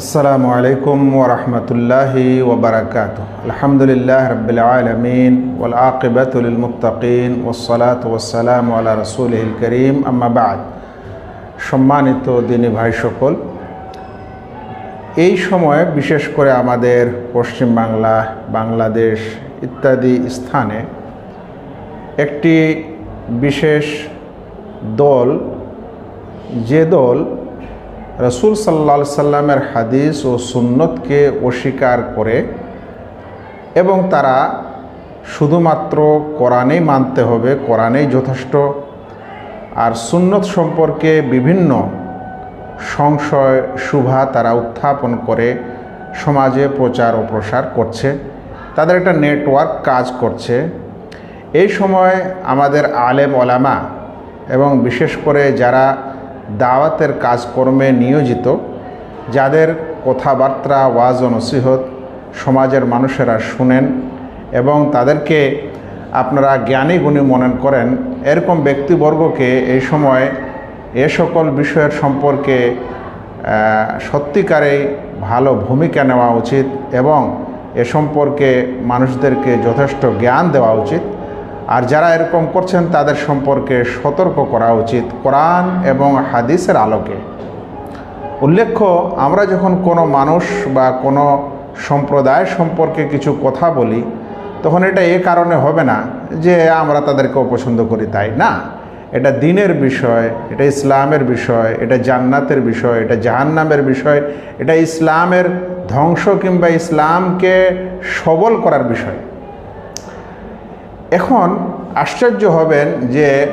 আসসালামু আলাইকুম ওরহমতুল্লাহি ওবরাকাত আলহামদুলিল্লাহ রবিল আলমিন ওল আকিবতুল মুতাকিন ওসলাত ওসালাম আল্লাহ রসুল করিম। আম্মাবাদ সম্মানিত দিনী ভাই সকল এই সময়ে বিশেষ করে আমাদের পশ্চিমবাংলা, বাংলাদেশ ইত্যাদি স্থানে একটি বিশেষ দল, যে দল রসুল সাল্লা সাল্লামের হাদিস ও সুন্নতকে অস্বীকার করে এবং তারা শুধুমাত্র কোরআনেই মানতে হবে, কোরআনেই যথেষ্ট। আর সুন্নত সম্পর্কে বিভিন্ন সংশয় শুভা তারা উত্থাপন করে সমাজে প্রচার ও প্রসার করছে। তাদের একটা নেটওয়ার্ক কাজ করছে। এই সময় আমাদের আলেম ওলামা এবং বিশেষ করে যারা দাওয়াতের কাজকর্মে নিয়োজিত, যাদের কথাবার্তা, ওয়াজ ও নসিহত সমাজের মানুষেরা শুনেন এবং তাদেরকে আপনারা জ্ঞানী গুণী মনে করেন, এরকম ব্যক্তিবর্গকে এই সময় এ সকল বিষয়ের সম্পর্কে সত্যিকারেই ভালো ভূমিকা নেওয়া উচিত এবং এ সম্পর্কে মানুষদেরকে যথেষ্ট জ্ঞান দেওয়া উচিত। আর যারা এরকম করছেন, তাদের সম্পর্কে সতর্ক করা উচিত কোরআন এবং হাদিসের আলোকে। উল্লেখ্য, আমরা যখন কোনো মানুষ বা কোনো সম্প্রদায় সম্পর্কে কিছু কথা বলি, তখন এটা এ কারণে হবে না যে আমরা তাদেরকে অপছন্দ করি তাই। না, এটা দিনের বিষয়, এটা ইসলামের বিষয়, এটা জান্নাতের বিষয়, এটা জাহান্নামের বিষয়, এটা ইসলামের ধ্বংস কিংবা ইসলামকে সবল করার বিষয়। এখন আশ্চর্য হবেন যে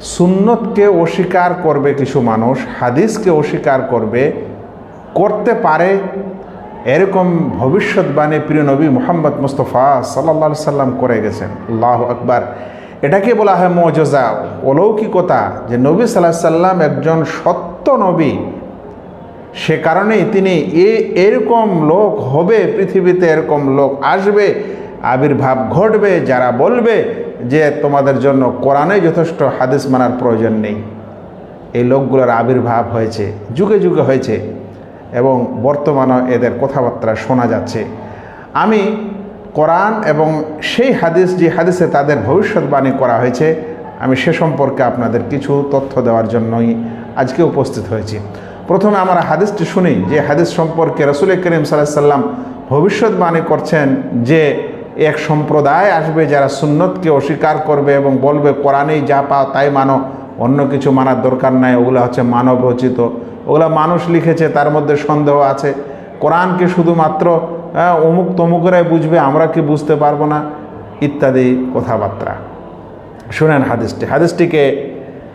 সুন্নতকে অস্বীকার করবে কিছু মানুষ, হাদিসকে অস্বীকার করবে, করতে পারে এরকম ভবিষ্যৎবাণী প্রিয় নবী মোহাম্মদ মুস্তফা সাল্লা সাল্লাম করে গেছেন। আল্লাহ আকবার। এটাকে বলা হয় মজজা, অলৌকিকতা, যে নবী সাল্লাহ সাল্লাম একজন সত্য নবী। সে কারণেই তিনি এ এরকম লোক হবে, পৃথিবীতে এরকম লোক আসবে আবির্ভাব ঘটবে, যারা বলবে যে তোমাদের জন্য কোরআনে যথেষ্ট, হাদিস মানার প্রয়োজন নেই। এই লোকগুলোর আবির্ভাব হয়েছে, যুগে যুগে হয়েছে এবং বর্তমানে এদের কথাবার্তা শোনা যাচ্ছে। আমি কোরআন এবং সেই হাদিস, যে হাদিসে তাদের ভবিষ্যৎবাণী করা হয়েছে, আমি সে সম্পর্কে আপনাদের কিছু তথ্য দেওয়ার জন্যই আজকে উপস্থিত হয়েছি। প্রথমে আমরা হাদিসটি শুনি, যে হাদিস সম্পর্কে রসুল করিম সাল্লাম ভবিষ্যৎবাণী করছেন যে এক সম্প্রদায় আসবে যারা সুন্নতকে অস্বীকার করবে এবং বলবে, কোরআনেই যা পাও তাই মানো। অন্য কিছু মানার দরকার নাই, ওগুলো হচ্ছে মানব রচিত ওগুলো মানুষ লিখেছে, তার মধ্যে সন্দেহ আছে। কোরআনকে শুধুমাত্র অমুক তমুকরাই বুঝবে, আমরা কি বুঝতে পারব না? ইত্যাদি কথাবার্তা। শুনেন হাদিসটি। হাদিসটিকে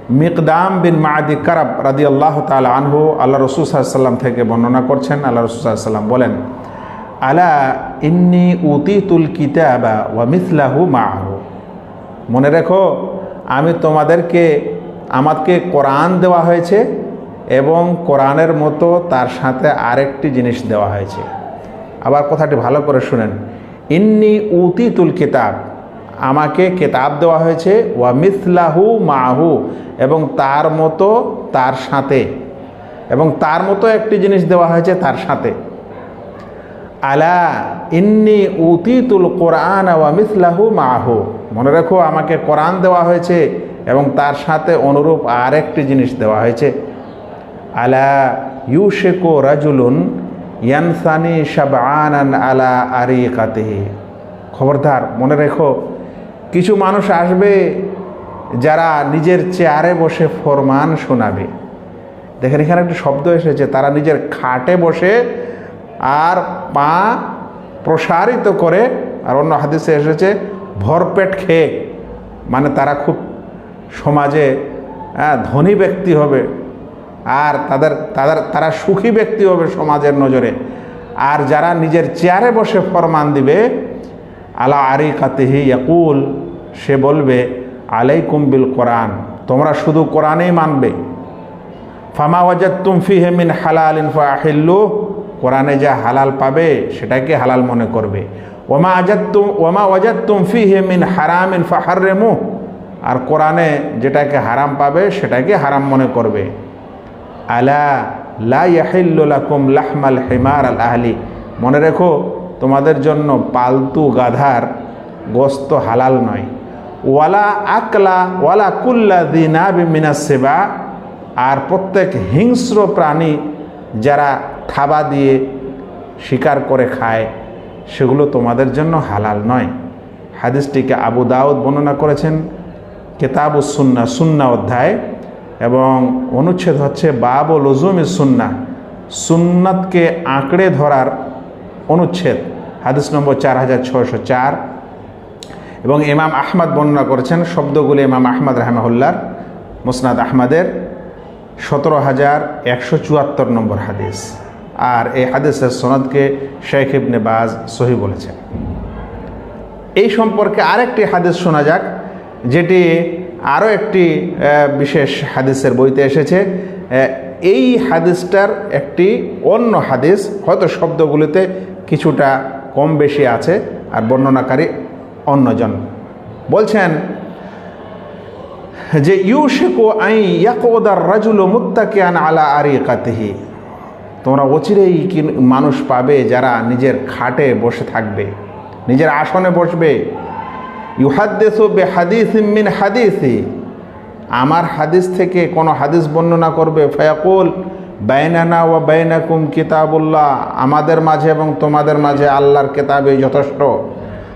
মিকদাম বিন মাদি কারাব রাদি আল্লাহ তাল আনহু আল্লাহ রসুল সাল্লাম থেকে বর্ণনা করছেন। আল্লাহ রসুল সাল্লাম বলেন আলা ইন্নি উতিতুল কিতাবা ওয়া মিথলাহু মাহু। মনে রেখো, আমি তোমাদেরকে, আমাকে কোরআন দেওয়া হয়েছে এবং কোরআনের মতো তার সাথে আরেকটি জিনিস দেওয়া হয়েছে। আবার কথাটি ভালো করে শুনেন। ইন্নি উতিতুল কিতাব, আমাকে কেতাব দেওয়া হয়েছে ওয়া মিথলাহু মাহু এবং তার মতো তার সাথে। এবং তার মতো একটি জিনিস দেওয়া হয়েছে তার সাথে। আলা ইন্নি উতিতুল কোরআন ওয়া মিথলাহু মাহু। মনে রাখো, আমাকে কোরআন দেওয়া হয়েছে এবং তার সাথে অনুরূপ আরেকটি জিনিস দেওয়া হয়েছে। আলা ইউশেকো রাজুলুন ইয়ানসানি সাবান আলা আরি কাতেহি খবরদার, মনে রেখো, কিছু মানুষ আসবে যারা নিজের চেয়ারে বসে ফরমান শোনাবে। দেখেন, এখানে একটা শব্দ এসেছে, তারা নিজের খাটে বসে আর পা প্রসারিত করে, আর অন্য হাদিসে এসেছে ভরপেট খেয়ে মানে তারা খুব সমাজে ধনী ব্যক্তি হবে, আর তাদের তাদের, তারা সুখী ব্যক্তি হবে সমাজের নজরে। আর যারা নিজের চেয়ারে বসে ফরমান দিবে, আলা আরি কাতেহি ইয়াকুল, সে বলবে আলাই কুম্বিল কোরআন, তোমরা শুধু কোরআনেই মানবে। ফামা ওয়াজাদ তুমফি হেমিন হালালিন ফাহিল্লু কোরআনে যা হালাল পাবে, সেটাকে হালাল মনে করবে। ওমা আজাদ তুম ওমা ওয়াজাদ তুমফি হেমিন হারামিন ফাহারেমু আর কোরআনে যেটাকে হারাম পাবে, সেটাকে হারাম মনে করবে। আলা, লা ইয়াহিল্লাকুম লাহমাল হেমার আল আহলি। মনে রেখো, তোমাদের জন্য পালতু গাধার গোস্ত হালাল নয়। ওয়ালা আকলা, ওয়ালা কুল্লা দিনা বিমিনা সেবা। আর প্রত্যেক হিংস্র প্রাণী যারা থাবা দিয়ে শিকার করে খায়, সেগুলো তোমাদের জন্য হালাল নয়। হাদিসটিকে আবু দাউদ বর্ণনা করেছেন কেতাব সুন্না সুন্না অধ্যায়, এবং অনুচ্ছেদ হচ্ছে বাব ও লজুমি সুন্না সুন্নাতকে আঁকড়ে ধরার অনুচ্ছেদ, হাদিস নম্বর চার হাজার ছশো চার। এবং ইমাম আহমদ বর্ণনা করেছেন, শব্দগুলি ইমাম আহমদ রাহমাহুল্লার মুসনাদ আহমদের, সতেরো হাজার একশো চুয়াত্তর নম্বর হাদিস। আর এই হাদিসের সনদকে শেখ ইবনে বাজ সহি বলেছেন। এই সম্পর্কে আরেকটি হাদিস শোনা যাক, যেটি আরও একটি বিশেষ হাদিসের বইতে এসেছে। এই হাদিসটার একটি অন্য হাদিস, হয়তো শব্দগুলিতে কিছুটা কম বেশি আছে আর বর্ণনাকারী অন্যজন। বলছেন, যে ইউশেকো আই ইয়াকোদার রাজুল মুত্তাকিয়ান আলা আরিকাতিহি। তোমরা অচিরেই মানুষ পাবে যারা নিজের খাটে বসে থাকবে, নিজের আসনে বসবে? ইউহাদ্দেসু বে হাদিস মিন হাদিসি। আমার হাদিস থেকে কোনো হাদিস বর্ণনা করবে? ফয়াকুল, বাইনানা ও বাইনাকুম কিতাবুল্লাহ, আমাদের মাঝে এবং তোমাদের মাঝে আল্লাহর কেতাবে যথেষ্ট।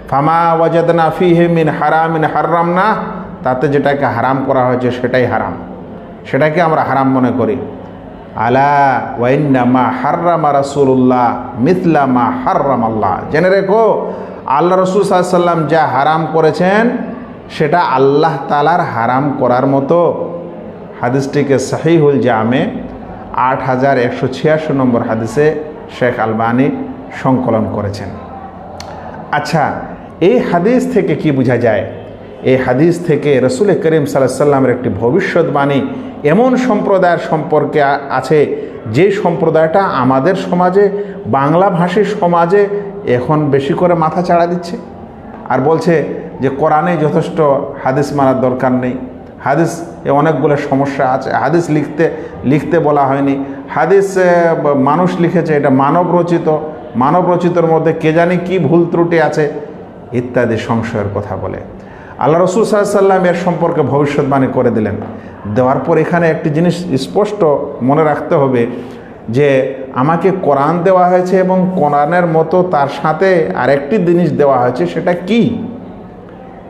ফামা ওয়াজাদনা ফিহে মিন হারামিন হারাম না তাতে যেটাকে হারাম করা হয়েছে সেটাই হারাম। সেটাকে আমরা হারাম মনে করি। আলা ওয়াইন্না মা হার্রামা রাসুল্লাহ মিথলা মা হার্রাম আল্লাহ জেনে রেখো, আল্লাহ রসুল সাল্লাম যা হারাম করেছেন, সেটা আল্লাহ তালার হারাম করার মতো। হাদিসটিকে সাহিহুল জামে, আট হাজার একশো ছিয়াশি নম্বর হাদিসে শেখ আলবানি সংকলন করেছেন। আচ্ছা এই হাদিস থেকে কি বোঝা যায়? এই হাদিস থেকে রসুল করিম সাল্লামের একটি ভবিষ্যৎবাণী এমন সম্প্রদায়ের সম্পর্কে আছে যে সম্প্রদায়টা আমাদের সমাজে বাংলাভাষী সমাজে এখন বেশি করে মাথা চাড়া দিচ্ছে। আর বলছে যে কোরআনে যথেষ্ট হাদিস মানার দরকার নেই। হাদিস এ অনেকগুলো সমস্যা আছে। হাদিস লিখতে লিখতে বলা হয়নি। হাদিস মানুষ লিখেছে, এটা মানব রচিত। মানব রচিতর মধ্যে কে জানি কী ভুল ত্রুটি আছে ইত্যাদি সংশয়ের কথা বলে। আল্লাহ রসুল সাল্লাম এর সম্পর্কে ভবিষ্যৎবাণী করে দিলেন। দেওয়ার পর এখানে একটি জিনিস স্পষ্ট মনে রাখতে হবে যে আমাকে কোরআন দেওয়া হয়েছে এবং কোরআনের মতো তার সাথে আরেকটি জিনিস দেওয়া হয়েছে, সেটা কি?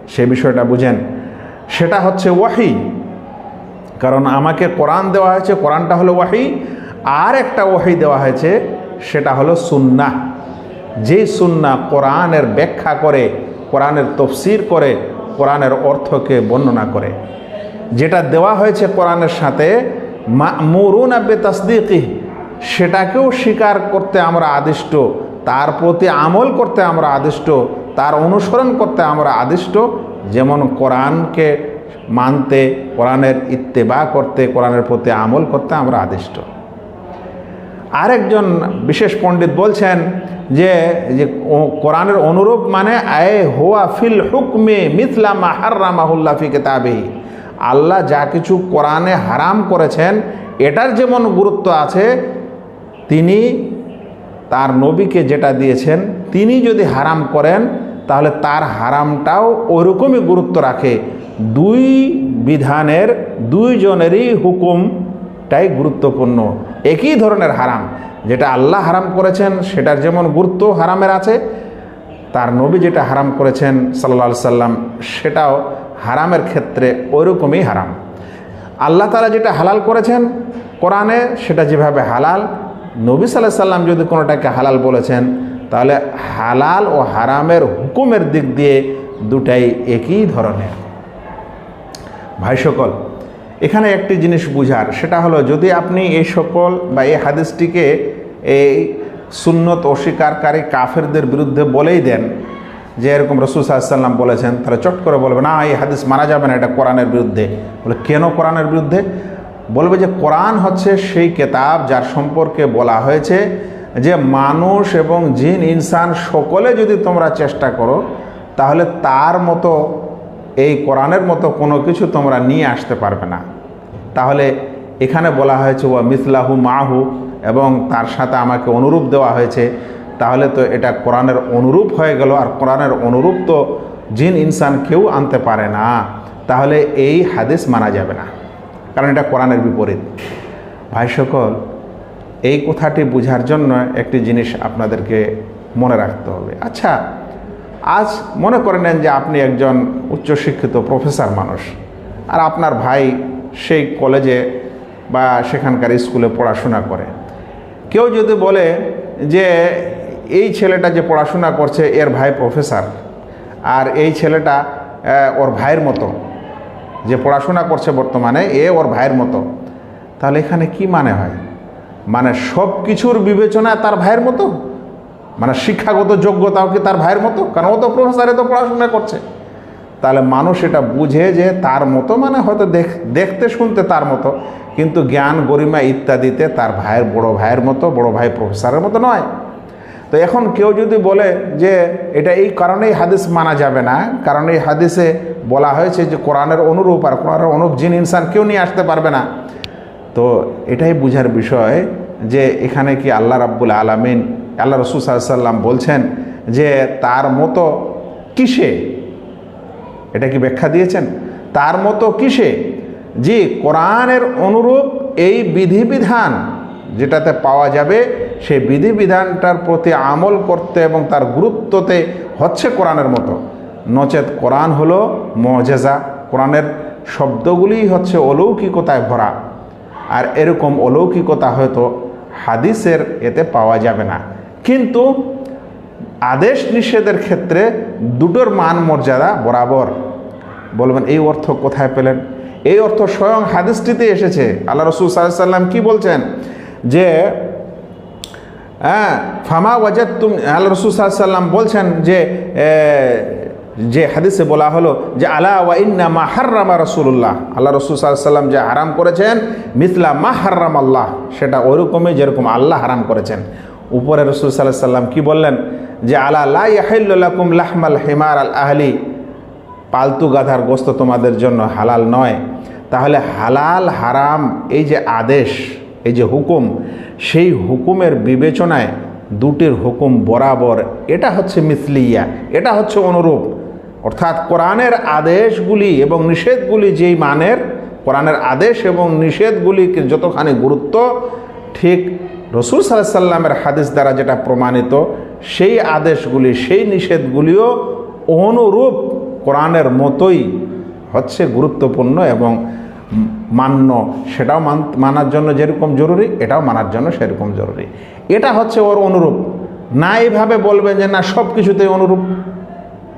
সে বিষয়টা বুঝেন। সেটা হচ্ছে ওয়াহি। কারণ আমাকে কোরআন দেওয়া হয়েছে, কোরআনটা হলো ওয়াহি। আর একটা ওয়াহি দেওয়া হয়েছে, সেটা হলো সুন্না যেই সুন্না কোরআনের ব্যাখ্যা করে, কোরআনের তফসির করে কোরআনের অর্থকে বর্ণনা করে। যেটা দেওয়া হয়েছে কোরআনের সাথে মুরুন আব্বে তাসদিকি সেটাকেও স্বীকার করতে আমরা আদিষ্ট, তার প্রতি আমল করতে আমরা আদিষ্ট, তার অনুসরণ করতে আমরা আদিষ্ট। যেমন কোরআনকে মানতে, কোরআনের ইত্তেবা করতে, কোরআনের প্রতি আমল করতে আমরা আদিষ্ট। আরেকজন বিশেষ পণ্ডিত বলছেন যে যে কোরআনের অনুরূপ মানে আয়ে হোয়া ফিল হুকমে মিথলা মাহার্রামাহুল্লা ফি কেতাবেহি। আল্লাহ যা কিছু কোরআনে হারাম করেছেন, এটার যেমন গুরুত্ব আছে, তিনি তার নবীকে যেটা দিয়েছেন, তিনি যদি হারাম করেন, তাহলে তার হারামটাও ওরকমই গুরুত্ব রাখে। দুই বিধানের, দুইজনেরই হুকুমটাই গুরুত্বপূর্ণ। একই ধরনের হারাম, যেটা আল্লাহ হারাম করেছেন, সেটার যেমন গুরুত্ব হারামের আছে, তার নবী যেটা হারাম করেছেন সাল্লা সাল্লাম, সেটাও হারামের ক্ষেত্রে ওইরকমই হারাম। আল্লাহ তালা যেটা হালাল করেছেন, কোরআনে সেটা যেভাবে হালাল, নবী সাল্লাহ সাল্লাম যদি কোনোটাকে হালাল বলেছেন, তাহলে হালাল ও হারামের হুকুমের দিক দিয়ে দুটাই একই ধরনের। ভাই সকল এখানে একটি জিনিস বুঝার, সেটা হলো যদি আপনি এই সকল বা এই হাদিসটিকে এই সুন্নত অস্বীকারী কাফেরদের বিরুদ্ধে বলেই দেন, যে এরকম রসুল সাল্লাম বলেছেন তাহলে চট করে বলবে, না, এই হাদিস মানা যাবে না, এটা কোরআনের বিরুদ্ধে। বলে, কেন কোরআনের বিরুদ্ধে? বলবে যে, কোরআন হচ্ছে সেই কেতাব যার সম্পর্কে বলা হয়েছে যে মানুষ এবং জিন, ইনসান সকলে যদি তোমরা চেষ্টা করো, তাহলে তার মতো এই কোরআনের মতো কোনো কিছু তোমরা নিয়ে আসতে পারবে না। তাহলে এখানে বলা হয়েছে ও মিসলাহু মাহু এবং তার সাথে আমাকে অনুরূপ দেওয়া হয়েছে। তাহলে তো এটা কোরআনের অনুরূপ হয়ে গেল, আর কোরআনের অনুরূপ তো জিন, ইনসান কেউ আনতে পারে না। তাহলে এই হাদিস মানা যাবে না, কারণ এটা কোরআনের বিপরীত। ভাই সকল, এই কথাটি বোঝার জন্য একটি জিনিস আপনাদেরকে মনে রাখতে হবে। আচ্ছা আজ মনে করে নেন যে আপনি একজন উচ্চশিক্ষিত প্রফেসর মানুষ, আর আপনার ভাই সেই কলেজে বা সেখানকার স্কুলে পড়াশোনা করে। কেউ যদি বলে যে এই ছেলেটা যে পড়াশোনা করছে এর ভাই প্রফেসর, আর এই ছেলেটা ওর ভাইয়ের মতো যে পড়াশোনা করছে বর্তমানে এ ওর ভাইয়ের মতো, তাহলে এখানে কি মানে হয়? মানে সব কিছুর বিবেচনা তার ভাইয়ের মতো? মানে শিক্ষাগত যোগ্যতাও কি তার ভাইয়ের মতো? কারণ ও তো প্রফেসরে তো পড়াশোনা করছে। তাহলে মানুষ এটা বুঝে যে তার মতো মানে হয়তো দেখ, দেখতে শুনতে তার মতো, কিন্তু জ্ঞান, গরিমা ইত্যাদিতে তার ভাইয়ের, বড় ভাইয়ের মতো, বড় ভাই প্রফেসরের মতো নয়। তো এখন কেউ যদি বলে যে এটা এই কারণেই হাদিস মানা যাবে না, কারণ এই হাদিসে বলা হয়েছে যে কোরআনের অনুরূপ আর কোরআনের অনুরূপ জিন, ইনসান কেউ নিয়ে আসতে পারবে না। তো এটাই বুঝার বিষয় যে এখানে কি আল্লাহ রাব্বুল আলমিন আল্লাহ রসুল সাল্লাম বলছেন যে তার মতো কিসে? এটা কি ব্যাখ্যা দিয়েছেন? তার মতো কিসে? যে কোরআনের অনুরূপ এই বিধিবিধান যেটাতে পাওয়া যাবে, সেই বিধিবিধানটার প্রতি আমল করতে এবং তার গুরুত্বতে হচ্ছে কোরআনের মতো। নচেত কোরআন হলো মজেজা। কোরআনের শব্দগুলি হচ্ছে অলৌকিকতায় ভরা। আর এরকম অলৌকিকতা হয়তো হাদিসের এতে পাওয়া যাবে না। কিন্তু আদেশ নিষেধের ক্ষেত্রে দুটোর মান মর্যাদা বরাবর। বলবেন, এই অর্থ কোথায় পেলেন? এই অর্থ স্বয়ং হাদিসটিতে এসেছে। আল্লাহ রসুল সাল্লাম কি বলছেন? যে হ্যাঁ ফামা ওয়াজাদ তুমি আল্লাহ রসুল সাল্লাম বলছেন যে যে হাদিসে বলা হলো যে, আলা ওয়া ইন্না মা হার্রামা রসুল্লাহ আল্লাহ রসুল সাল্লাম যে হারাম করেছেন, মিথলা মা হার্রাম আল্লাহ সেটা ওইরকমই যেরকম আল্লাহ হারাম করেছেন। উপরে রসুল সাল্লাহ সাল্লাম কি বললেন? যে, আলা লা ইয়াহিল্লাকুম লাহমাল হিমার আল আহলি। পালতু গাধার গোস্ত তোমাদের জন্য হালাল নয়। তাহলে হালাল, হারাম এই যে আদেশ, এই যে হুকুম, সেই হুকুমের বিবেচনায় দুটির হুকুম বরাবর এটা হচ্ছে মিসলিয়া, এটা হচ্ছে অনুরূপ। অর্থাৎ কোরআনের আদেশগুলি এবং নিষেধগুলি যেই মানের, কোরআনের আদেশ এবং নিষেধগুলিকে যতখানি গুরুত্ব, ঠিক রসুল সাল্লাহ সাল্লামের হাদিস দ্বারা যেটা প্রমাণিত, সেই আদেশগুলি, সেই নিষেধগুলিও অনুরূপ কোরআনের মতোই হচ্ছে গুরুত্বপূর্ণ এবং মান্য। সেটাও মান, মানার জন্য যেরকম জরুরি, এটাও মানার জন্য সেরকম জরুরি। এটা হচ্ছে ওর অনুরূপ। না এইভাবে বলবেন যে না, সব কিছুতেই অনুরূপ।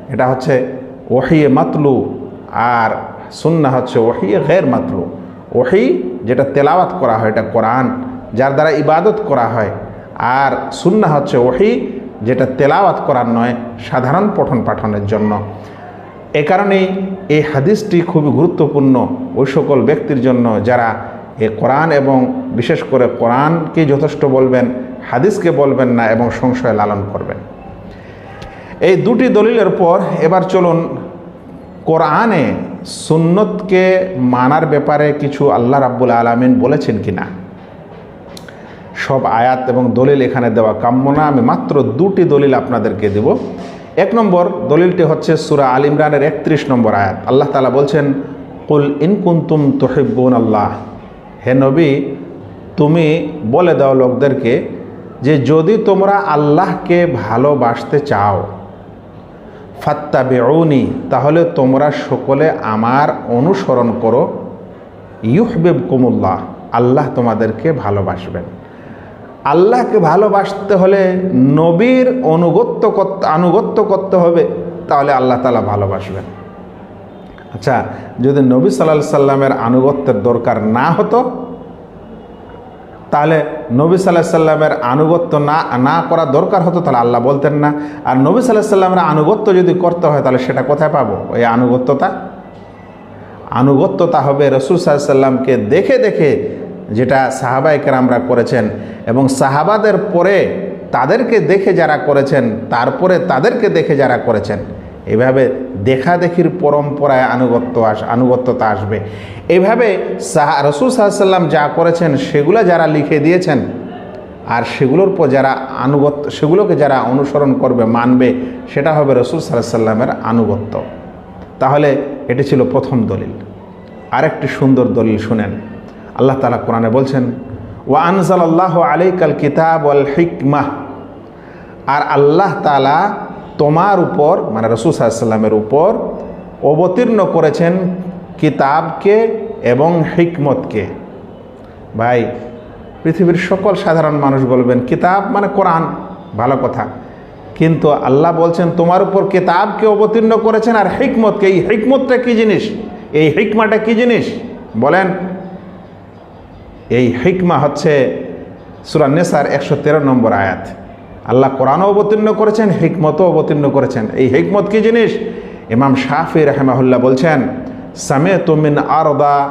এটা হচ্ছে ওহিয়ে মাতলু আর সুন্না হচ্ছে ওহিয়ে গের মাতলু। ওহি যেটা তেলাওয়াত করা হয়, এটা কোরআন। যার দ্বারা ইবাদত করা হয়। আর সুন্না হচ্ছে ওহি, যেটা তেলাওয়াত করার নয়, সাধারণ পঠন পাঠনের জন্য। এ কারণেই এই হাদিসটি খুবই গুরুত্বপূর্ণ ওই সকল ব্যক্তির জন্য যারা এ কোরআন এবং বিশেষ করে কোরআনকে যথেষ্ট বলবেন, হাদিসকে বলবেন না এবং সংশয় লালন করবেন। এই দুটি দলিলের পর এবার চলুন কোরআনে সুন্নতকে মানার ব্যাপারে কিছু আল্লাহ রাব্বুল আলমিন বলেছেন কি না সব আয়াত এবং দলিল এখানে দেওয়া কাম্য না। আমি মাত্র দুটি দলিল আপনাদেরকে দেব। এক নম্বর দলিলটি হচ্ছে সুরা আল ইমরানের একত্রিশ নম্বর আয়াত। আল্লাহ তালা বলছেন, কুল ইনকুন্তুম তোহিব্বুন আল্লাহ হে নবী, তুমি বলে দাও লোকদেরকে যে যদি তোমরা আল্লাহকে ভালোবাসতে চাও ফাত্তা বেউনি তাহলে তোমরা সকলে আমার অনুসরণ করো। ইউহবেব কুমুল্লাহ আল্লাহ তোমাদেরকে ভালোবাসবেন। আল্লাহকে ভালোবাসতে হলে নবীর অনুগত্য করতে আনুগত্য করতে হবে, তাহলে আল্লাহ তালা ভালোবাসবেন। আচ্ছা যদি নবী সাল্লাহ সাল্লামের আনুগত্যের দরকার না হতো, তাহলে নবী সাল্লাহ সাল্লামের আনুগত্য না না করা দরকার হতো, তাহলে আল্লাহ বলতেন না। আর নবী সাল্লাহ সাল্লামের আনুগত্য যদি করতে হয়, তাহলে সেটা কোথায় পাবো? ওই আনুগত্যতা? আনুগত্যতা হবে রসুল সাল্লামকে দেখে দেখে যেটা সাহাবাইকের আমরা করেছেন এবং সাহাবাদের পরে তাদেরকে দেখে যারা করেছেন, তারপরে তাদেরকে দেখে যারা করেছেন, এভাবে দেখা দেখির পরম্পরায় আনুগত্য আস, আনুগত্যতা আসবে। এইভাবে সাহা, রসুল সাল্লাম যা করেছেন, সেগুলো যারা লিখে দিয়েছেন, আর সেগুলোর পর যারা আনুগত্য, সেগুলোকে যারা অনুসরণ করবে, মানবে, সেটা হবে রসুল সাল্লামের আনুগত্য। তাহলে এটি ছিল প্রথম দলিল। আরেকটি সুন্দর দলিল শুনেন। আল্লাহ তালা কোরআনে বলছেন, ওয়া আনজাল আল্লাহ আলাইকাল কিতাব ওয়াল হিকমাহ আর আল্লাহ তালা তোমার উপর মানে রসুল সাল্লামের উপর অবতীর্ণ করেছেন কিতাবকে এবং হিকমতকে। ভাই, পৃথিবীর সকল সাধারণ মানুষ বলবেন, কিতাব মানে কোরআন। ভালো কথা। কিন্তু আল্লাহ বলছেন, তোমার উপর কিতাবকে অবতীর্ণ করেছেন আর হিকমতকে। এই হিকমতটা কী জিনিস? এই হিকমাটা কী জিনিস? বলেন। এই হিকমা হচ্ছে সুরান্নেসার একশো তেরো নম্বর আয়াত। আল্লাহ কোরআনও অবতীর্ণ করেছেন, হিকমতও অবতীর্ণ করেছেন। এই হিকমত কী জিনিস? ইমাম শাফি রাহেমাহুল্লাহ বলছেন সামে তো মিন আরদা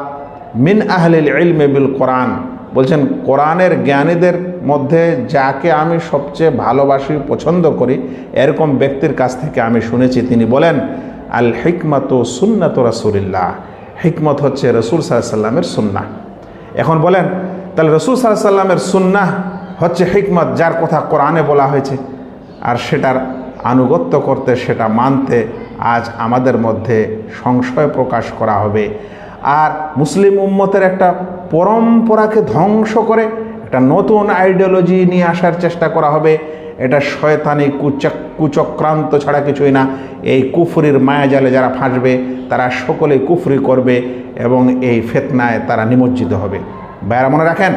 মিন আহলিল ইলমে বিল কোরআন। বলছেন, কোরআনের জ্ঞানীদের মধ্যে যাকে আমি সবচেয়ে ভালোবাসি, পছন্দ করি, এরকম ব্যক্তির কাছ থেকে আমি শুনেছি। তিনি বলেন, আল হিকমত সুন্নাত রাসুলিল্লাহ। হিকমত হচ্ছে রসুল সাল্লামের সুন্না এখন বলেন, তাহলে রসুল সাল্লামের সুন্নাহ হচ্ছে হিকমত যার কথা কোরআনে বলা হয়েছে। আর সেটার আনুগত্য করতে, সেটা মানতে আজ আমাদের মধ্যে সংশয় প্রকাশ করা হবে। আর মুসলিম উম্মতের একটা পরম্পরাকে ধ্বংস করে একটা নতুন আইডিওলজি নিয়ে আসার চেষ্টা করা হবে। এটা শয়তানি কুচক, কুচক্রান্ত ছাড়া কিছুই না। এই কুফরির মায়াজালে যারা ফাঁসবে, তারা সকলে কুফরি করবে এবং এই ফেতনায় তারা নিমজ্জিত হবে। বাইরা মনে রাখেন,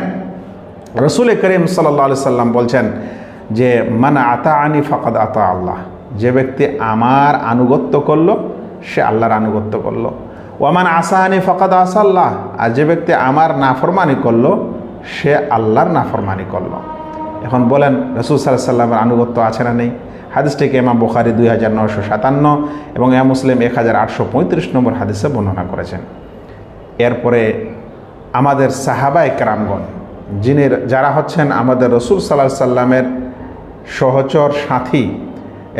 রসুল করিম সাল্লা সাল্লাম বলছেন যে মানে আতা আনি ফাকাদ আতা আল্লাহ। যে ব্যক্তি আমার আনুগত্য করল, সে আল্লাহর আনুগত্য করল। করল ওয়ামান আসাহানি ফকাদ আসাল্লাহ। আর যে ব্যক্তি আমার নাফরমানি করল, সে আল্লাহর নাফরমানি করল। এখন বলেন, রসুল সাল্লাহ সাল্লামের আনুগত্য আছে না নেই? হাদিসটিকে এমাম বুখারি দুই হাজার নশো সাতান্ন এবং এ মুসলিম এক হাজার আটশো পঁয়ত্রিশ নম্বর হাদিসে বর্ণনা করেছেন। এরপরে আমাদের সাহাবাই ক্রামগণ যিনি যারা হচ্ছেন আমাদের রসুল সাল্লাহ সাল্লামের সহচর সাথী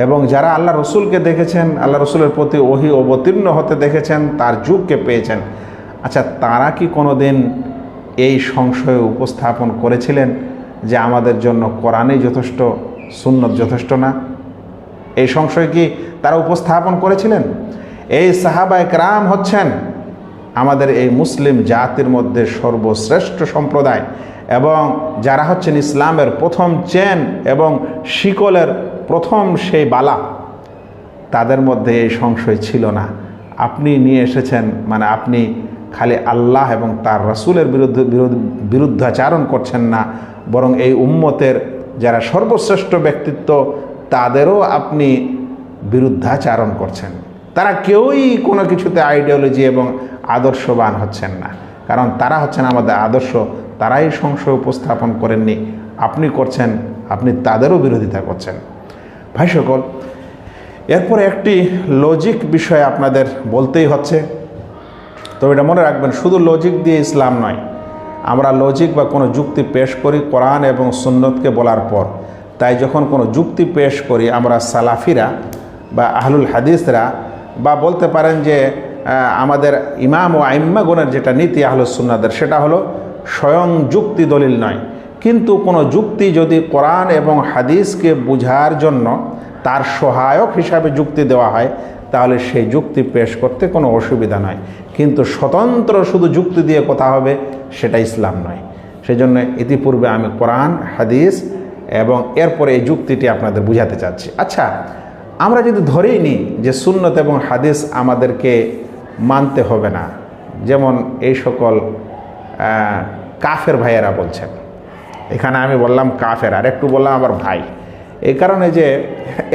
এবং যারা আল্লাহ রসুলকে দেখেছেন, আল্লাহ রসুলের প্রতি ওহি অবতীর্ণ হতে দেখেছেন, তার যুগকে পেয়েছেন। আচ্ছা তারা কি কোনো দিন এই সংশয় উপস্থাপন করেছিলেন? যে আমাদের জন্য কোরআনই যথেষ্ট, সুন্নত যথেষ্ট না। এই সংশয় কি তারা উপস্থাপন করেছিলেন? এই সাহাবায়ক রাম হচ্ছেন আমাদের এই মুসলিম জাতির মধ্যে সর্বশ্রেষ্ঠ সম্প্রদায় এবং যারা হচ্ছেন ইসলামের প্রথম চেন এবং শিকলের প্রথম সেই বালা। তাদের মধ্যে এই সংশয় ছিল না। আপনি নিয়ে এসেছেন মানে আপনি খালি আল্লাহ এবং তার রসুলের বিরুদ্ধে বিরুদ্ধাচারণ করছেন না। বরং এই উম্মতের যারা সর্বশ্রেষ্ঠ ব্যক্তিত্ব, তাদেরও আপনি বিরুদ্ধাচারণ করছেন। তারা কেউই কোনো কিছুতে আইডিওলজি এবং আদর্শবান হচ্ছেন না। কারণ তারা হচ্ছেন আমাদের আদর্শ, তারাই সংশয় উপস্থাপন করেননি। আপনি করছেন, আপনি তাদেরও বিরোধিতা করছেন। ভাই সকল, এরপরে একটি লজিক বিষয় আপনাদের বলতেই হচ্ছে। তবে এটা মনে রাখবেন, শুধু লজিক দিয়ে ইসলাম নয়। আমরা লজিক বা কোনো যুক্তি পেশ করি কোরআন এবং সুন্নতকে বলার পর। তাই যখন কোনো যুক্তি পেশ করি, আমরা সালাফিরা বা আহলুল হাদিসরা বা বলতে পারেন যে আমাদের ইমাম ও আইম্মাগুনের যেটা নীতি আহলুল সুন্নাদের সেটা হলো স্বয়ং যুক্তি দলিল নয়। কিন্তু কোনো যুক্তি যদি কোরআন এবং হাদিসকে বোঝার জন্য তার সহায়ক হিসাবে যুক্তি দেওয়া হয় তাহলে সেই যুক্তি পেশ করতে কোনো অসুবিধা নয়। কিন্তু স্বতন্ত্র শুধু যুক্তি দিয়ে কথা হবে, সেটা ইসলাম নয়। সেই জন্য ইতিপূর্বে আমি কোরআন, হাদিস এবং এরপরে এই যুক্তিটি আপনাদের বুঝাতে চাচ্ছি। আচ্ছা আমরা যদি ধরেই নিই যে সুন্নত এবং হাদিস আমাদেরকে মানতে হবে না, যেমন এই সকল কাফের ভাইয়েরা বলছেন। এখানে আমি বললাম কাফের আর একটু বললাম আমার ভাই। এই কারণে যে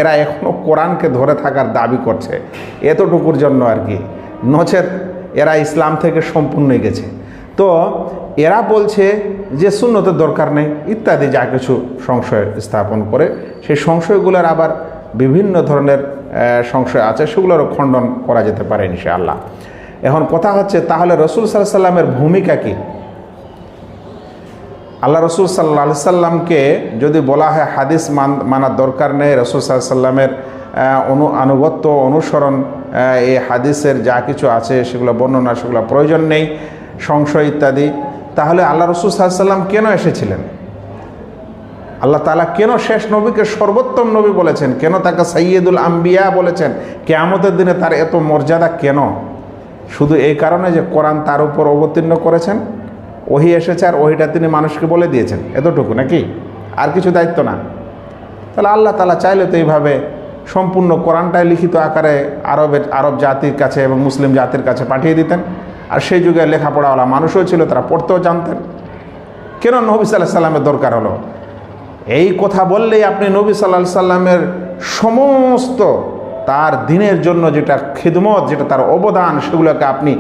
এরা এখনও কোরআনকে ধরে থাকার দাবি করছে, এতটুকুর জন্য আর কি। নচেত এরা ইসলাম থেকে সম্পূর্ণ গেছে তো এরা বলছে যে শূন্যতের দরকার নেই, ইত্যাদি যা কিছু সংশয় স্থাপন করে। সেই সংশয়গুলোর আবার বিভিন্ন ধরনের সংশয় আছে, সেগুলোরও খণ্ডন করা যেতে পারে আল্লাহ এখন কথা হচ্ছে, তাহলে রসুল সাল্লাহ সাল্লামের ভূমিকা কী? আল্লাহ রসুল সাল্লা সাল্লামকে যদি বলা হয় হাদিস মান মানার দরকার নেই, রসুল সাল্লাহ সাল্লামের অনু আনুগত্য অনুসরণ এই হাদিসের যা কিছু আছে সেগুলো বর্ণনা, সেগুলো প্রয়োজন নেই, সংশয় ইত্যাদি, তাহলে আল্লাহ রসুল সাল্লাম কেন এসেছিলেন? আল্লাহ তালা কেন শেষ নবীকে সর্বোত্তম নবী বলেছেন? কেন তাকে সৈয়দুল আম্বিয়া বলেছেন? কেয়ামতের দিনে তার এত মর্যাদা কেন? শুধু এই কারণে যে কোরআন তার উপর অবতীর্ণ করেছেন? ওহি এসেছে আর ওহিটা তিনি মানুষকে বলে দিয়েছেন। এতটুকু নাকি? আর কিছু দায়িত্ব না। তাহলে আল্লাহ তালা চাইলে তো এইভাবে সম্পূর্ণ কোরআনটাই লিখিত আকারে আরবের, আরব জাতির কাছে এবং মুসলিম জাতির কাছে পাঠিয়ে দিতেন। আর সেই যুগে লেখাপড়াওয়ালা মানুষও ছিল, তারা পড়তেও জানতেন। কেন নবী সাল্লাহ সাল্লামের দরকার হলো? এই কথা বললেই আপনি নবী সাল্লাহ সাল্লামের সমস্ত তার দিনের জন্য যেটা খিদমত, যেটা তার অবদান, সেগুলোকে আপনি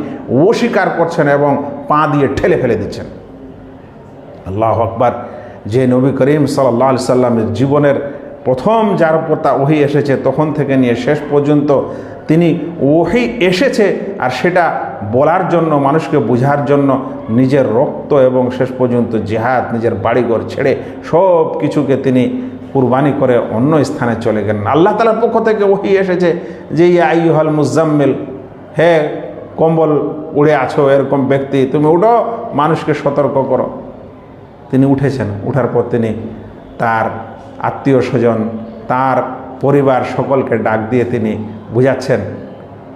অস্বীকার করছেন এবং পা দিয়ে ঠেলে ফেলে দিচ্ছেন। আল্লাহ আকবার। যে নবী করিম সাল্লাহ সাল্লামের জীবনের প্রথম যার উপর তা ওহি এসেছে, তখন থেকে নিয়ে শেষ পর্যন্ত তিনি ওহি এসেছে আর সেটা বলার জন্য, মানুষকে বোঝার জন্য, নিজের রক্ত এবং শেষ পর্যন্ত জেহাদ, নিজের বাড়িঘর ছেড়ে সব কিছুকে তিনি কুরবানি করে অন্য স্থানে চলে গেলেন। আল্লাহ তালার পক্ষ থেকে ওহি এসেছে যে, ইয়া আইহল মুজাম্মিল, হে কম্বল উড়ে আছো, এরকম ব্যক্তি, তুমি উঠো, মানুষকে সতর্ক করো। তিনি উঠেছেন, উঠার পর তিনি তার আত্মীয় স্বজন, তার পরিবার সকলকে ডাক দিয়ে তিনি বুঝাচ্ছেন।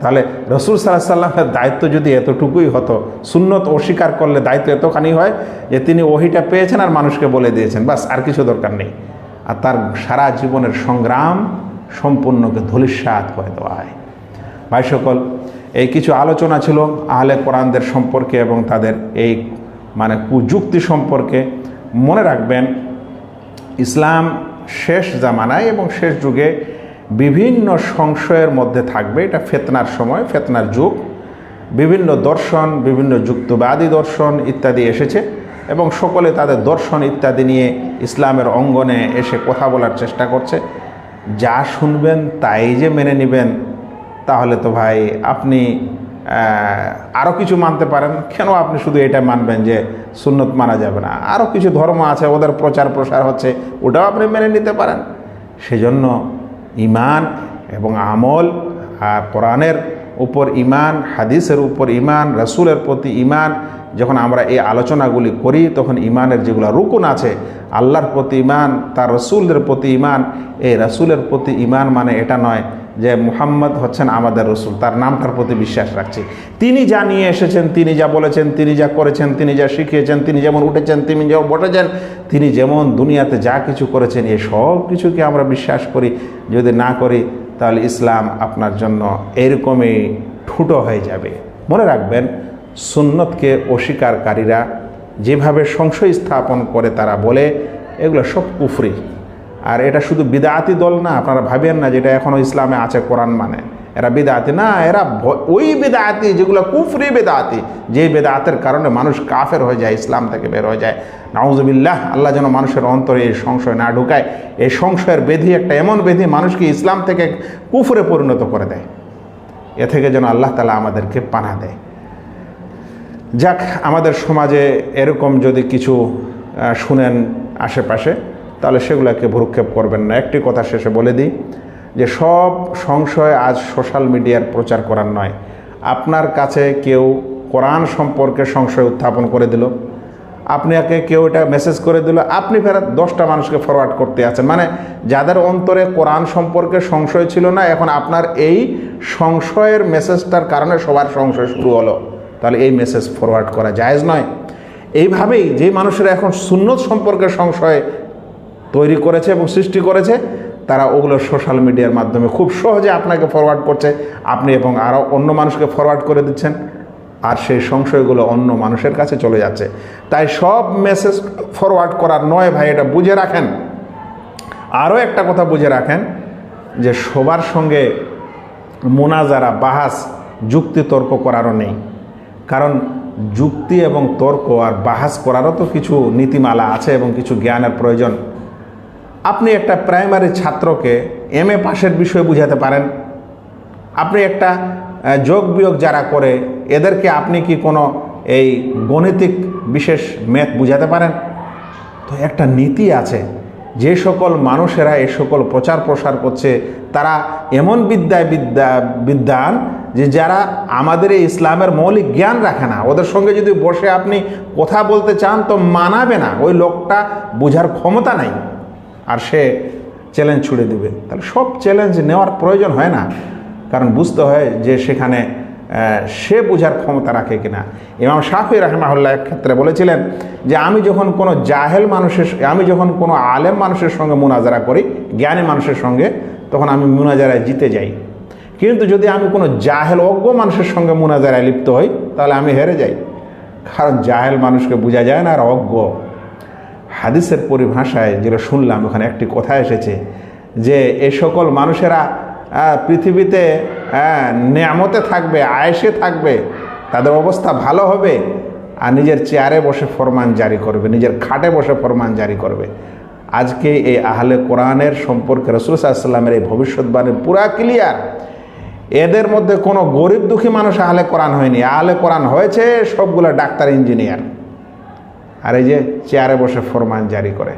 তাহলে রসুল সাল্লাহ সাল্লামের দায়িত্ব যদি এতটুকুই হতো, সুন্নত অস্বীকার করলে দায়িত্ব এতখানি হয় যে তিনি ওহিটা পেয়েছেন আর মানুষকে বলে দিয়েছেন, বাস আর কিছু দরকার নেই। আর তার সারা জীবনের সংগ্রাম সম্পূর্ণকে ধূলিসাৎ করে দেওয়া হয়। ভাই সকল এই কিছু আলোচনা ছিল আহলে কোরআনদের সম্পর্কে এবং তাদের এই মানে কুযুক্তি সম্পর্কে। মনে রাখবেন, ইসলাম শেষ জামানায় এবং শেষ যুগে বিভিন্ন সংশয়ের মধ্যে থাকবে। এটা ফেতনার সময়, ফেতনার যুগ। বিভিন্ন দর্শন, বিভিন্ন যুক্তবাদী দর্শন ইত্যাদি এসেছে এবং সকলে তাদের দর্শন ইত্যাদি নিয়ে ইসলামের অঙ্গনে এসে কথা বলার চেষ্টা করছে। যা শুনবেন তাই যে মেনে নেবেন তাহলে তো ভাই আপনি আরও কিছু মানতে পারেন। কেন আপনি শুধু এটা মানবেন যে সুন্নত মানা যাবে না? আরও কিছু ধর্ম আছে, ওদের প্রচার প্রসার হচ্ছে, ওটাও আপনি মেনে নিতে পারেন। সেজন্য ইমান এবং আমল আর কোরআনের উপর ইমান হাদিসের উপর ইমান রসুলের প্রতি ইমান যখন আমরা এই আলোচনাগুলি করি, তখন ইমানের যেগুলো রুকুন আছে, আল্লাহর প্রতি ইমান তার রসুলের প্রতি ইমান এই রসুলের প্রতি ইমান মানে এটা নয় যে মুহাম্মদ হচ্ছেন আমাদের রসুল, তার নামটার প্রতি বিশ্বাস রাখছি। তিনি যা নিয়ে এসেছেন, তিনি যা বলেছেন, তিনি যা করেছেন, তিনি যা শিখিয়েছেন, তিনি যেমন উঠেছেন, তিনি যেমন বসেছেন, তিনি যেমন দুনিয়াতে যা কিছু করেছেন এই সব কিছুকে আমরা বিশ্বাস করি। যদি না করি, তাহলে ইসলাম আপনার জন্য এরকমই ঠুটো হয়ে যাবে। মনে রাখবেন, সুন্নতকে অস্বীকারীরা যেভাবে সংশয় স্থাপন করে তারা বলে, এগুলো সব কুফরি। আর এটা শুধু বিদাতি দল না, আপনারা ভাবেন না যেটা এখনও ইসলামে আছে, কোরআন মানে। এরা বেদাতি না, এরা ওই বেদাতি যেগুলো কুফরি বেদাতি, যে বেদাতের কারণে মানুষ কাফের হয়ে যায়, ইসলাম থেকে বের হয়ে যায়। নাউজবিল্লাহ, আল্লাহ যেন মানুষের অন্তরে এই সংশয় না ঢুকায়। এই সংশয়ের বেধি, একটা এমন বেধি মানুষকে ইসলাম থেকে কুফরে পরিণত করে দেয়। এ থেকে যেন আল্লাহ তালা আমাদেরকে পানা দেয়। যাক, আমাদের সমাজে এরকম যদি কিছু শুনেন আশেপাশে তাহলে সেগুলোকে ভ্রুক্ষেপ করবেন না। একটি কথা শেষে বলে দিই যে সব সংশয় আজ সোশ্যাল মিডিয়ার প্রচার করার নয়। আপনার কাছে কেউ কোরআন সম্পর্কে সংশয় উত্থাপন করে দিল আপনাকে কেউ এটা মেসেজ করে দিল, আপনি ফেরত দশটা মানুষকে ফরওয়ার্ড করতে আছেন। মানে যাদের অন্তরে কোরআন সম্পর্কে সংশয় ছিল না, এখন আপনার এই সংশয়ের মেসেজটার কারণে সবার সংশয় শুরু হলো। তাহলে এই মেসেজ ফরওয়ার্ড করা জায়েজ নয়। এইভাবেই যে মানুষেরা এখন সুন্নত সম্পর্কে সংশয় তৈরি করেছে এবং সৃষ্টি করেছে, তারা ওগুলো সোশ্যাল মিডিয়ার মাধ্যমে খুব সহজে আপনাকে ফরওয়ার্ড করছে। আপনি এবং আরও অন্য মানুষকে ফরওয়ার্ড করে দিচ্ছেন, আর সেই সংশয়গুলো অন্য মানুষের কাছে চলে যাচ্ছে। তাই সব মেসেজ ফরওয়ার্ড করার নয় ভাই, এটা বুঝে রাখেন। আরও একটা কথা বুঝে রাখেন, যে সবার সঙ্গে মোনাজারা, বাহাস যুক্তি তর্ক করারও নেই। কারণ যুক্তি এবং তর্ক আর বাহাস করারও তো কিছু নীতিমালা আছে এবং কিছু জ্ঞানের প্রয়োজন। আপনি একটা প্রাইমারি ছাত্রকে এম এ পাশের বিষয়ে বুঝাতে পারেন। আপনি একটা যোগ বিয়োগ যারা করে, এদেরকে আপনি কি কোনো এই গণিতিক বিশেষ ম্যাথ বুঝাতে পারেন? তো একটা নীতি আছে, যে সকল মানুষেরা এই সকল প্রচার প্রসার করছে, তারা এমন বিদ্যায় বিদ্যা, বিদ্যান যে যারা আমাদের এই ইসলামের মৌলিক জ্ঞান রাখে না। ওদের সঙ্গে যদি বসে আপনি কথা বলতে চান, তো মানাবে না। ওই লোকটা বোঝার ক্ষমতা নাই। আর সে চ্যালেঞ্জ ছুড়ে দেবে। তাহলে সব চ্যালেঞ্জ নেওয়ার প্রয়োজন হয় না। কারণ বুঝতে হয় যে সেখানে সে বোঝার ক্ষমতা রাখে কিনা। শাফি রাহমাহুল্লাহ এক ক্ষেত্রে বলেছিলেন যে, আমি যখন কোনো জাহেল মানুষের আমি যখন কোনো আলেম মানুষের সঙ্গে মুনাজারা করি, জ্ঞানী মানুষের সঙ্গে, তখন আমি মোনাজারায় জিতে যাই। কিন্তু যদি আমি কোনো জাহেল অজ্ঞ মানুষের সঙ্গে মুনাজারায় লিপ্ত হই, তাহলে আমি হেরে যাই। কারণ জাহেল মানুষকে বোঝা যায় না আর অজ্ঞ। হাদিসের পরিভাষায় যেটা শুনলাম, ওখানে একটি কথা এসেছে যে এই সকল মানুষেরা পৃথিবীতে নেয়ামতে থাকবে আয়েসে থাকবে, তাদের অবস্থা ভালো হবে, আর নিজের চেয়ারে বসে ফরমান জারি করবে, নিজের খাটে বসে ফরমান জারি করবে। আজকে এই আহলে কোরআনের সম্পর্কে রসুল সাল্লামের এই ভবিষ্যৎবাণী পুরা ক্লিয়ার। এদের মধ্যে কোনো গরিব দুঃখী মানুষ আহলে কোরআন হয়নি। আহলে কোরআন হয়েছে সবগুলো ডাক্তার, ইঞ্জিনিয়ার। আর এই যে চেয়ারে বসে ফরমান জারি করে।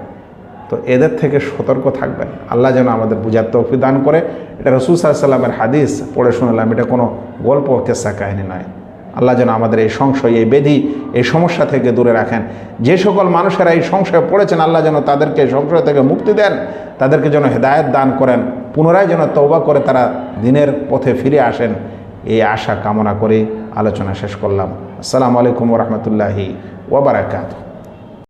তো এদের থেকে সতর্ক থাকবেন। আল্লাহ যেন আমাদের বুঝার তৌফিক দান করে। এটা রসুল সাল্লামের হাদিস। পড়ে শুনলাম, এটা কোনো গল্প কেসা কাহিনী নয়। আল্লাহ যেন আমাদের এই সংশয়, এই বেধি, এই সমস্যা থেকে দূরে রাখেন। যে সকল মানুষেরা এই সংশয়ে পড়েছেন, আল্লাহ যেন তাদেরকে সংশয় থেকে মুক্তি দেন। তাদেরকে যেন হেদায়েত দান করেন। পুনরায় যেন তৌবা করে তারা দিনের পথে ফিরে আসেন। এই আশা কামনা করে আলোচনা শেষ করলাম। আসসালামু আলাইকুম রহমতুল্লাহি ওবরাকাতু